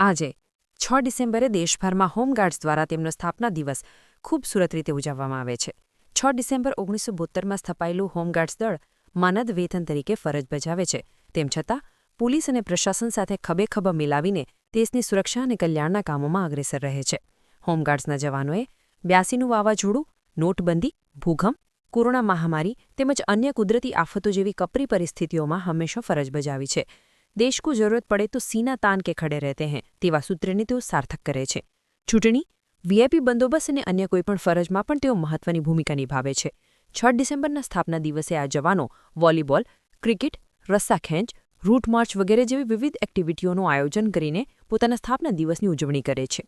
આજે, છ ડિસેમ્બરે દેશભરમાં હોમગાર્ડ્સ દ્વારા તેમનો સ્થાપના દિવસ ખૂબસૂરત રીતે ઉજવવામાં આવે છે. છ ડિસેમ્બર ઓગણીસો બોત્તેરમાં સ્થપાયેલું હોમગાર્ડ્સ દળ માનદ વેતન તરીકે ફરજ બજાવે છે. તેમ છતાં, પોલીસ અને પ્રશાસન સાથે ખભેખભા મિલાવીને દેશની સુરક્ષા અને કલ્યાણના કામોમાં અગ્રેસર રહે છે. હોમગાર્ડ્સના જવાનોએ બ્યાસીનું વાવાઝોડું, નોટબંધી, ભૂકંપ, કોરોના મહામારી તેમજ અન્ય કુદરતી આફતો જેવી કપરી પરિસ્થિતિઓમાં હંમેશા ફરજ બજાવી છે. દેશ કો જરૂરત પડે તો સીના તાન કે ખડે રહેતે હૈ. તેવા સૂત્રને તેઓ સાર્થક કરે છે. ચૂંટણી, વીઆઈપી બંદોબસ્ત અને અન્ય કોઈપણ ફરજમાં પણ તેઓ મહત્વની ભૂમિકા નિભાવે છે. છ ડિસેમ્બરના સ્થાપના દિવસે આ જવાનો વોલીબોલ, ક્રિકેટ રસ્સાખેંચ રૂટ માર્ચ વગેરે જેવી વિવિધ એક્ટિવિટીઓનું આયોજન કરીને પોતાના સ્થાપના દિવસની ઉજવણી કરે છે.